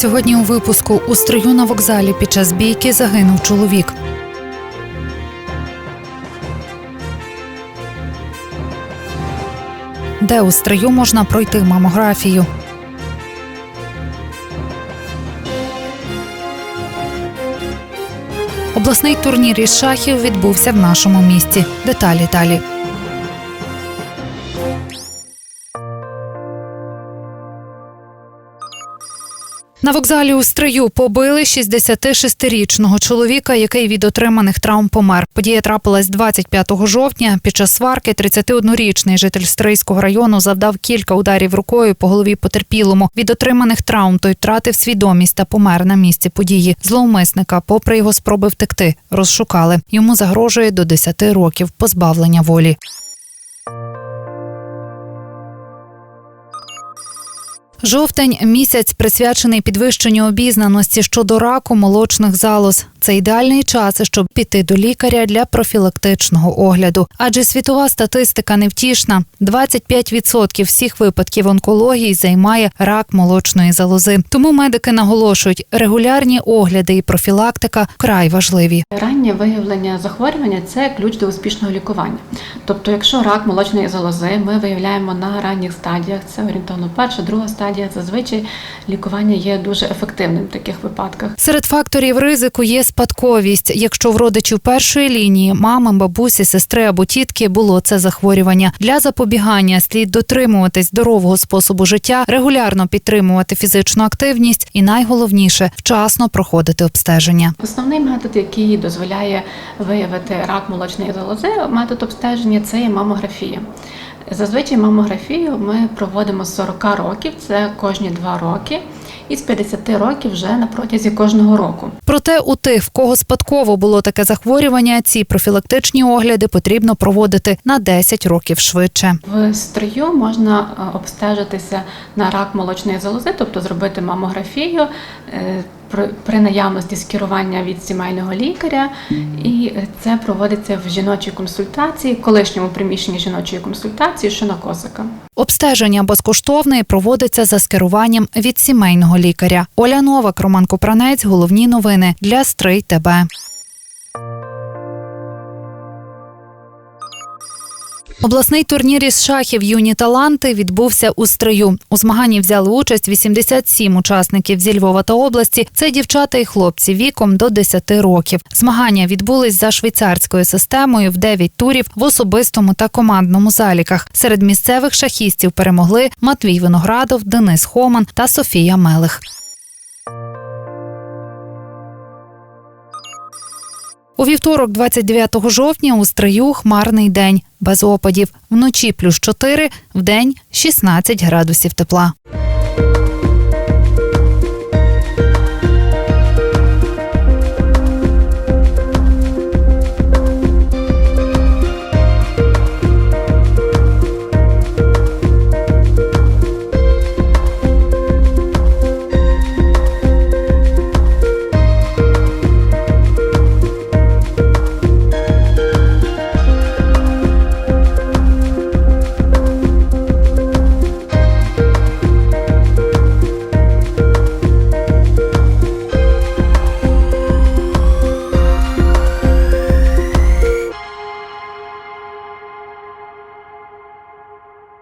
Сьогодні у випуску у строю на вокзалі під час бійки загинув чоловік. Де у стрию можна пройти мамографію? Обласний турнір із шахів відбувся в нашому місті. Деталі далі. На вокзалі у Стрию побили 66-річного чоловіка, який від отриманих травм помер. Подія трапилась 25 жовтня. Під час сварки 31-річний житель Стрийського району завдав кілька ударів рукою по голові потерпілому. Від отриманих травм той втратив свідомість та помер на місці події. Зловмисника, попри його спроби втекти, розшукали. Йому загрожує до 10 років позбавлення волі. Жовтень місяць присвячений підвищенню обізнаності щодо раку молочних залоз. Це ідеальний час, щоб піти до лікаря для профілактичного огляду. Адже світова статистика невтішна: 25% всіх випадків онкології займає рак молочної залози. Тому медики наголошують, регулярні огляди і профілактика вкрай важливі. Раннє виявлення захворювання це ключ до успішного лікування. Тобто, якщо рак молочної залози ми виявляємо на ранніх стадіях, це орієнтовно перша, друга стадія. Зазвичай лікування є дуже ефективним в таких випадках. Серед факторів ризику є спадковість. Якщо в родичів першої лінії мами, бабусі, сестри або тітки було це захворювання. Для запобігання слід дотримуватись здорового способу життя, регулярно підтримувати фізичну активність і найголовніше вчасно проходити обстеження. Основний метод, який дозволяє виявити рак молочної залози, метод обстеження це є мамографія. Зазвичай мамографію ми проводимо з 40 років, це кожні 2 роки, і з 50 років вже на протязі кожного року. Проте у тих, в кого спадково було таке захворювання, ці профілактичні огляди потрібно проводити на 10 років швидше. В строю можна е, обстежитися на рак молочної залози, тобто зробити мамографію е, при- при наявності скерування від сімейного лікаря, і це проводиться в жіночій консультації, колишньому приміщенні жіночої консультації, що на косика. Обстеження безкоштовне і проводиться за скеруванням від сімейного лікаря. Оля Новак, Роман Купранець. Головні новини для Стрий ТБ. Обласний турнір із шахів Юні таланти відбувся у Стрию. У змаганні взяли участь 87 учасників зі Львова та області. Це дівчата і хлопці віком до 10 років. Змагання відбулись за швейцарською системою в 9 турів в особистому та командному заліках. Серед місцевих шахістів перемогли Матвій Виноградов, Денис Хоман та Софія Мелих. У вівторок, 29 жовтня, у Стрию хмарний день без опадів. Вночі плюс 4, вдень 16 градусів тепла.